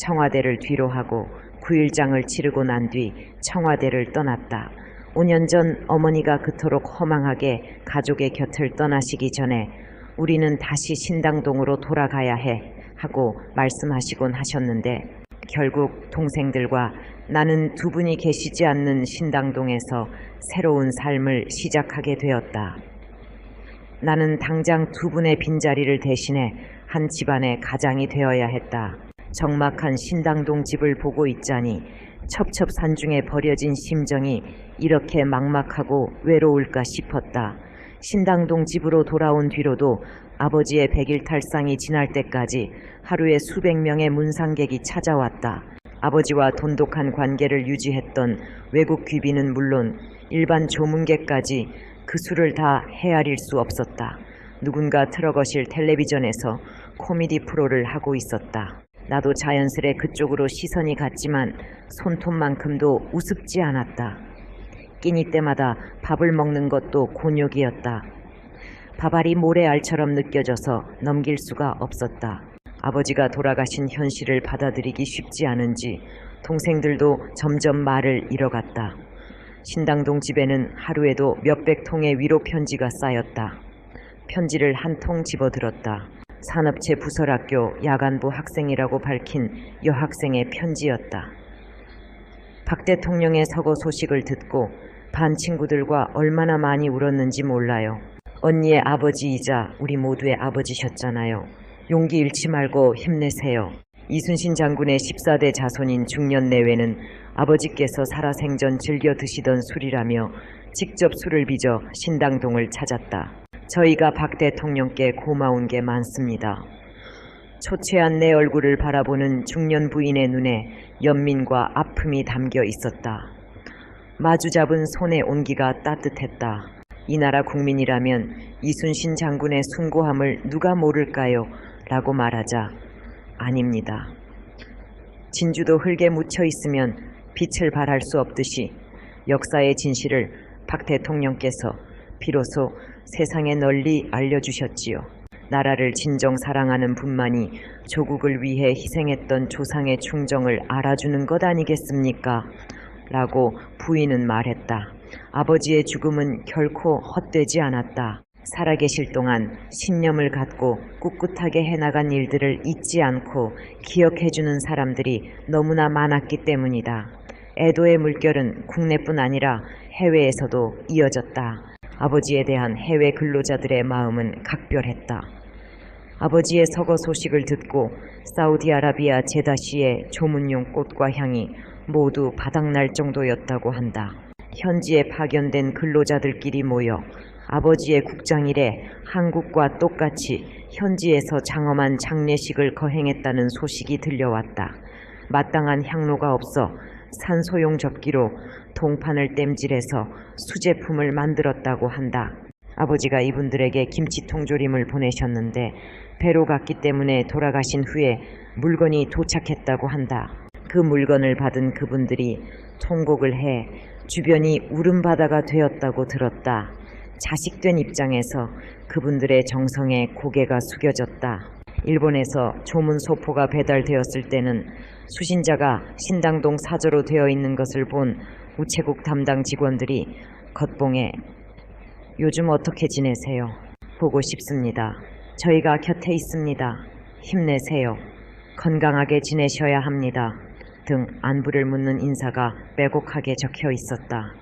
청와대를 뒤로 하고 9일장을 치르고 난 뒤 청와대를 떠났다. 5년 전 어머니가 그토록 허망하게 가족의 곁을 떠나시기 전에 우리는 다시 신당동으로 돌아가야 해 하고 말씀하시곤 하셨는데 결국 동생들과 나는 두 분이 계시지 않는 신당동에서 새로운 삶을 시작하게 되었다. 나는 당장 두 분의 빈자리를 대신해 한 집안의 가장이 되어야 했다. 적막한 신당동 집을 보고 있자니 첩첩산 중에 버려진 심정이 이렇게 막막하고 외로울까 싶었다. 신당동 집으로 돌아온 뒤로도 아버지의 백일 탈상이 지날 때까지 하루에 수백 명의 문상객이 찾아왔다. 아버지와 돈독한 관계를 유지했던 외국 귀비는 물론 일반 조문객까지 그 수를 다 헤아릴 수 없었다. 누군가 틀어거실 텔레비전에서 코미디 프로를 하고 있었다. 나도 자연스레 그쪽으로 시선이 갔지만 손톱만큼도 우습지 않았다. 끼니 때마다 밥을 먹는 것도 곤욕이었다. 밥알이 모래알처럼 느껴져서 넘길 수가 없었다. 아버지가 돌아가신 현실을 받아들이기 쉽지 않은지 동생들도 점점 말을 잃어갔다. 신당동 집에는 하루에도 몇백 통의 위로 편지가 쌓였다. 편지를 한 통 집어들었다. 산업체 부설학교 야간부 학생이라고 밝힌 여학생의 편지였다. 박 대통령의 서거 소식을 듣고 반 친구들과 얼마나 많이 울었는지 몰라요. 언니의 아버지이자 우리 모두의 아버지셨잖아요. 용기 잃지 말고 힘내세요. 이순신 장군의 14대 자손인 중년 내외는 아버지께서 살아생전 즐겨 드시던 술이라며 직접 술을 빚어 신당동을 찾았다. 저희가 박 대통령께 고마운 게 많습니다. 초췌한 내 얼굴을 바라보는 중년 부인의 눈에 연민과 아픔이 담겨 있었다. 마주 잡은 손의 온기가 따뜻했다. 이 나라 국민이라면 이순신 장군의 숭고함을 누가 모를까요? 라고 말하자 아닙니다. 진주도 흙에 묻혀 있으면 빛을 발할 수 없듯이 역사의 진실을 박 대통령께서 비로소 세상에 널리 알려주셨지요. 나라를 진정 사랑하는 분만이 조국을 위해 희생했던 조상의 충정을 알아주는 것 아니겠습니까? 라고 부인은 말했다. 아버지의 죽음은 결코 헛되지 않았다. 살아계실 동안 신념을 갖고 꿋꿋하게 해나간 일들을 잊지 않고 기억해주는 사람들이 너무나 많았기 때문이다. 애도의 물결은 국내뿐 아니라 해외에서도 이어졌다. 아버지에 대한 해외 근로자들의 마음은 각별했다. 아버지의 서거 소식을 듣고 사우디아라비아 제다시의 조문용 꽃과 향이 모두 바닥날 정도였다고 한다. 현지에 파견된 근로자들끼리 모여 아버지의 국장일에 한국과 똑같이 현지에서 장엄한 장례식을 거행했다는 소식이 들려왔다. 마땅한 향로가 없어 산소용 접기로 동판을 땜질해서 수제품을 만들었다고 한다. 아버지가 이분들에게 김치 통조림을 보내셨는데 배로 갔기 때문에 돌아가신 후에 물건이 도착했다고 한다. 그 물건을 받은 그분들이 통곡을 해 주변이 울음바다가 되었다고 들었다. 자식된 입장에서 그분들의 정성에 고개가 숙여졌다. 일본에서 조문 소포가 배달되었을 때는 수신자가 신당동 사저로 되어 있는 것을 본 우체국 담당 직원들이 겉봉에 요즘 어떻게 지내세요? 보고 싶습니다. 저희가 곁에 있습니다. 힘내세요. 건강하게 지내셔야 합니다. 등 안부를 묻는 인사가 빼곡하게 적혀 있었다.